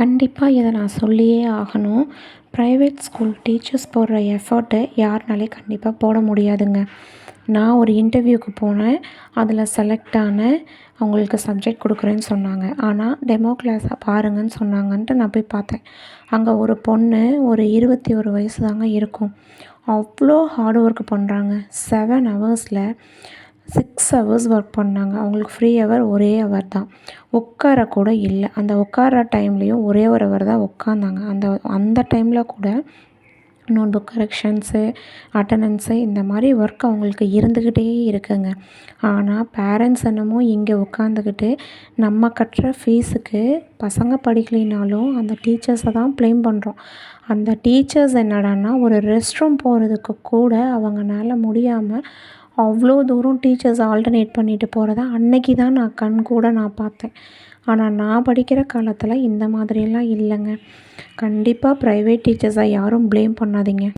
கண்டிப்பாக இதை நான் சொல்லியே ஆகணும். ப்ரைவேட் ஸ்கூல் டீச்சர்ஸ் போடுற எஃபர்ட்டை யாருனாலையும் கண்டிப்பாக போட முடியாதுங்க. நான் ஒரு இன்டர்வியூக்கு போனேன். அதில் செலக்ட் ஆனேன் அவங்களுக்கு சப்ஜெக்ட் கொடுக்குறேன்னு சொன்னாங்க. ஆனால் டெமோ கிளாஸை பாருங்கன்னு சொன்னாங்கன்ட்டு நான் போய் பார்த்தேன். அங்கே ஒரு பொண்ணு ஒரு இருபத்தி ஒரு வயசு தாங்க இருக்கும் அவ்வளோ ஹார்ட் ஒர்க் பண்ணுறாங்க செவன் ஹவர்ஸில் சிக்ஸ் ஹவர்ஸ் ஒர்க் பண்ணாங்க. அவங்களுக்கு ஃப்ரீ ஹவர் ஒரே ஹவர் தான். உட்கார கூட இல்லை. அந்த உட்கார டைம்லேயும் ஒரே ஒரு ஹவர் தான் உட்காந்தாங்க. அந்த அந்த டைமில் கூட நோட் புக் கரெக்ஷன்ஸு அட்டண்டன்ஸு இந்த மாதிரி ஒர்க் அவங்களுக்கு இருந்துக்கிட்டே இருக்குங்க. ஆனால் பேரண்ட்ஸ் என்னமோ இங்கே உட்காந்துக்கிட்டு நம்ம கட்டுற ஃபீஸுக்கு பசங்க படிக்கலைனாலும் அந்த டீச்சர்ஸை தான் ப்ளேம் பண்ணுறோம் அந்த டீச்சர்ஸ் என்னடான்னா ஒரு ரெஸ்ட் ரூம் போகிறதுக்கு கூட அவங்கனால முடியாமல் அவ்வளோ தூரம் டீச்சர்ஸ் ஆல்டர்னேட் பண்ணிட்டு போகிறத அன்னைக்கு தான் நான் கண்கூட நான் பார்த்தேன். ஆனால் நான் படிக்கிற காலத்தில் இந்த மாதிரியெல்லாம் இல்லைங்க. கண்டிப்பாக ப்ரைவேட் டீச்சர்ஸை யாரும் ப்ளேம் பண்ணாதீங்க.